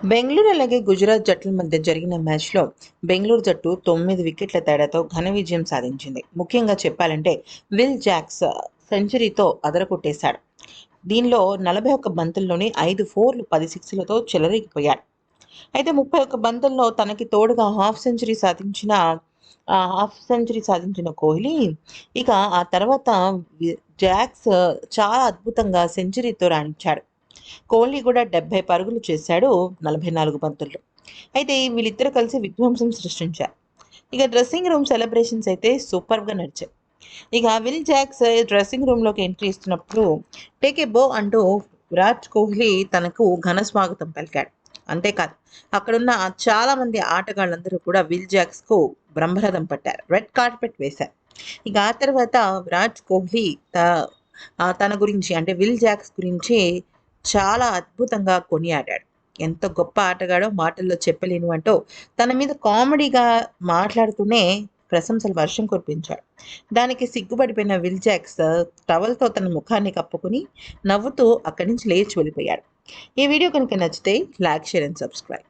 బెంగళూరు అలాగే గుజరాత్ జట్ల మధ్య జరిగిన మ్యాచ్లో బెంగళూరు జట్టు తొమ్మిది వికెట్ల తేడాతో ఘన విజయం సాధించింది. ముఖ్యంగా చెప్పాలంటే విల్ జాక్స్ సెంచరీతో అదరకొట్టేశాడు దీనిలో నలభై ఒక్క బంతుల్లోనే ఐదు ఫోర్లు పది సిక్స్లతో చెలరేగిపోయాడు. అయితే ముప్పై ఒక్క బంతుల్లో తనకి తోడుగా హాఫ్ సెంచరీ సాధించిన హాఫ్ సెంచరీ సాధించిన కోహ్లీ ఇక ఆ తర్వాత జాక్స్ చాలా అద్భుతంగా సెంచరీతో రాణించాడు. కోహ్లీ కూడా డెబ్బై పరుగులు చేశాడు నలభై నాలుగు బంతుల్లో అయితే వీళ్ళిద్దరూ కలిసి విధ్వంసం సృష్టించారు. ఇక డ్రెస్సింగ్ రూమ్ సెలబ్రేషన్స్ అయితే సూపర్గా నడిచాయి. ఇక విల్ జాక్స్ డ్రెస్సింగ్ రూమ్లోకి ఎంట్రీ ఇస్తున్నప్పుడు టేక్ ఏ బో అంటూ విరాట్ కోహ్లీ తనకు ఘన స్వాగతం పలికాడు. అంతేకాదు అక్కడున్న చాలా మంది ఆటగాళ్ళందరూ కూడా విల్ జాక్స్కు బ్రహ్మరథం పట్టారు. రెడ్ కార్పెట్ వేశారు. ఇక ఆ తర్వాత విరాట్ కోహ్లీ తన గురించి అంటే విల్ జాక్స్ గురించి చాలా అద్భుతంగా కొనియాడాడు. ఎంత గొప్ప ఆటగాడో మాటల్లో చెప్పలేను అంటూ తన మీద కామెడీగా మాట్లాడుతూనే ప్రశంసలు వర్షం కురిపించాడు. దానికి సిగ్గుపడిపోయిన విల్ జాక్స్ టవల్తో తన ముఖాన్ని కప్పుకుని నవ్వుతూ అక్కడి నుంచి లేచి వెళ్ళిపోయాడు. ఈ వీడియో కనుక నచ్చితే లైక్ షేర్ అండ్ సబ్స్క్రైబ్.